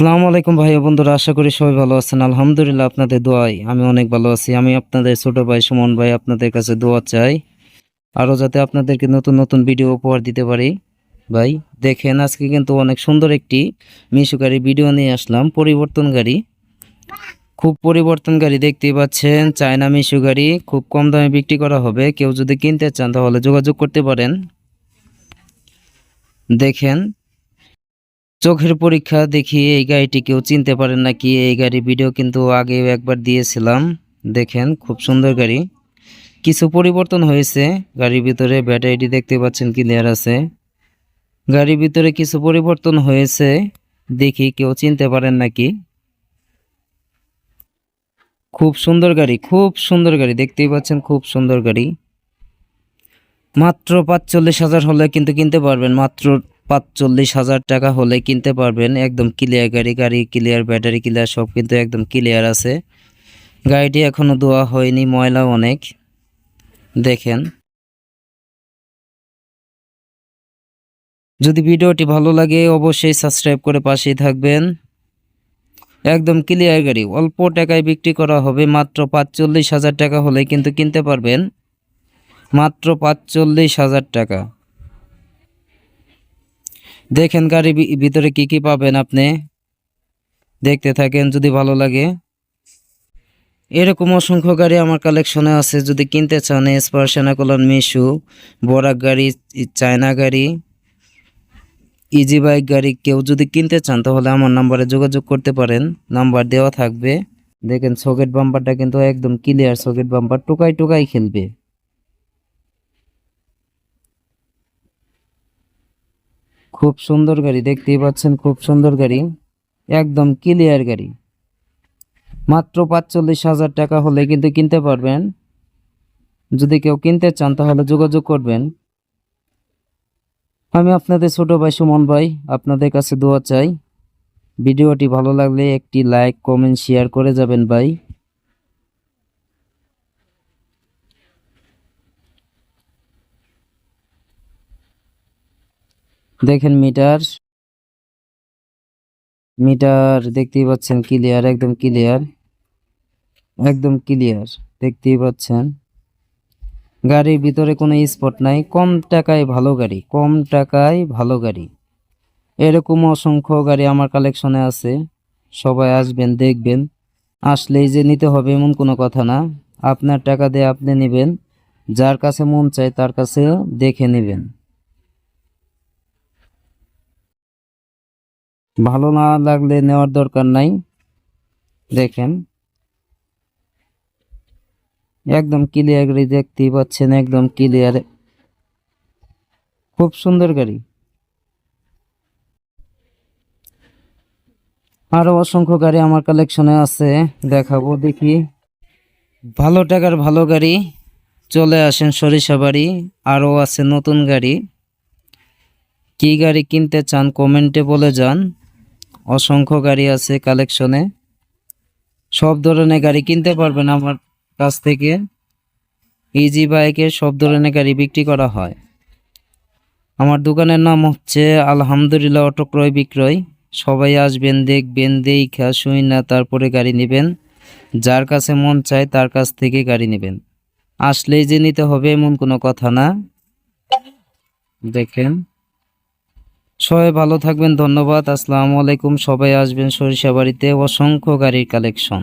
আসসালামু আলাইকুম ভাই বন্ধুরা, আশা করি সবাই ভালো আছেন। আলহামদুলিল্লাহ আপনাদের দোয়াই আমি অনেক ভালো আছি। আমি আপনাদের ছোট ভাই সুমন ভাই আপনাদের কাছে দোয়া চাই, আরও যাতে আপনাদেরকে নতুন নতুন ভিডিও উপহার দিতে পারি। ভাই, দেখেন, আজকে কিন্তু অনেক সুন্দর একটি মিশু গাড়ি ভিডিও নিয়ে আসলাম, পরিবর্তন গাড়ি। খুব পরিবর্তন গাড়ি দেখতেই পাচ্ছেন, চায়না মিশু গাড়ি, খুব কম দামে বিক্রি করা হবে। কেউ যদি কিনতে চান তাহলে যোগাযোগ করতে পারেন। দেখেন চোখের পরীক্ষা দেখি এই গাড়িটি কেউ চিনতে পারেন নাকি? এই গাড়ি ভিডিও কিন্তু আগে একবার দিয়েছিলাম। দেখেন, খুব সুন্দর গাড়ি। কিছু পরিবর্তন হয়েছে। গাড়ির ভিতরে ব্যাটারিটি দেখতে পাচ্ছেন ক্লিয়ার আছে। গাড়ির ভিতরে কিছু পরিবর্তন হয়েছে। দেখি কেউ চিনতে পারেন নাকি? খুব সুন্দর গাড়ি, খুব সুন্দর গাড়ি। দেখতেই পাচ্ছেন, খুব সুন্দর গাড়ি। মাত্র পাঁচচল্লিশ হাজার হলে কিন্তু কিনতে পারবেন। মাত্র পাঁচচল্লিশ হাজার টাকা হলে কিনতে পারবেন। একদম ক্লিয়ার গাড়ি গাড়ি ক্লিয়ার ব্যাটারি ক্লিয়ার সব কিন্তু একদম ক্লিয়ার আছে। গাড়িটি এখনও ধোয়া হয়নি, ময়লা অনেক। দেখেন। যদি ভিডিওটি ভালো লাগে, অবশ্যই সাবস্ক্রাইব করে পাশেই থাকবেন। একদম ক্লিয়ার গাড়ি, অল্প টাকায় বিক্রি করা হবে, মাত্র পাঁচচল্লিশ হাজার টাকা হলে কিন্তু কিনতে পারবেন। মাত্র পাঁচচল্লিশ হাজার টাকা। দেখেন গাড়ি ভিতরে কি কি পাবেন আপনি। দেখতে থাকেন যদি ভালো লাগে। এরকম অসংখ্য গাড়ি আমার কালেকশনে আছে। যদি কিনতে চান স্পার্শনা কলন মিশু, বরাক গাড়ি, চায়না গাড়ি, ইজি বাইক গাড়ি, কেউ যদি কিনতে চান, তাহলে আমার নাম্বারে যোগাযোগ করতে পারেন। নাম্বার দেওয়া থাকবে। দেখেন সকেট বাম্পারটা কিন্তু একদম ক্লিয়ার সকেট বাম্পার টোকাই টোকাই খেলবে। খুব সুন্দর গাড়ি, দেখতেই পাচ্ছেন খুব সুন্দর গাড়ি, একদম ক্লিয়ার গাড়ি। মাত্র পাঁচচল্লিশ হাজার টাকা হলে কিন্তু কিনতে পারবেন। যদি কেউ কিনতে চান তাহলে যোগাযোগ করবেন। আমি আপনাদের ছোট ভাই সুমন ভাই আপনাদের কাছে দোয়া চাই। ভিডিওটি ভালো লাগলে একটি লাইক কমেন্ট শেয়ার করে যাবেন ভাই। দেখেন মিটার মিটার দেখতেই পাচ্ছেন ক্লিয়ার একদম ক্লিয়ার একদম ক্লিয়ার দেখতেই পাচ্ছেন। গাড়ির ভিতরে কোনো স্পট নাই, কম টাকায় ভালো গাড়ি, কম টাকায় ভালো গাড়ি। এরকম অসংখ্য গাড়ি আমার কালেকশনে আছে, সবাই আসবেন, দেখবেন। আসলেই যে নিতে হবে এমন কোনো কথা না, আপনার টাকা দিয়ে আপনি নেবেন, যার কাছে মন চায় তার কাছে দেখে নেবেন। ভালো না লাগলে নেওয়ার দরকার নাই। দেখেন। একদম ক্লিয়ার গাড়ি দেখতেই পাচ্ছেন, একদম ক্লিয়ার খুব সুন্দর গাড়ি। আরও অসংখ্য গাড়ি আমার কালেকশনে আছে, দেখাবো, দেখি। ভালো টাকার ভালো গাড়ি। চলে আসেন সরিষা বাড়ি আরও আছে নতুন গাড়ি। কি গাড়ি কিনতে চান কমেন্টে বলে যান। অসংখ্য গাড়ি আছে কালেকশনে সব ধরনের গাড়ি কিনতে পারবেন আমার কাছ থেকে। ইজি বাইকে সব ধরনের গাড়ি বিক্রি করা হয়। আমার দোকানের নাম হচ্ছে আলহামদুলিল্লাহ অটো ক্রয় বিক্রয়। সবাই আসবেন, দেখবেন, দেখা শুই না তারপরে গাড়ি নেবেন। যার কাছে মন চায় তার কাছ থেকে গাড়ি নেবেন। আসলেই যে নিতে হবে এমন কোনো কথা না। দেখেন। সবাই ভালো থাকবেন ধন্যবাদ আসসালামু আলাইকুম সবাই আসবেন সরিষাবাড়িতে অসংখ্য গাড়ির কালেকশন।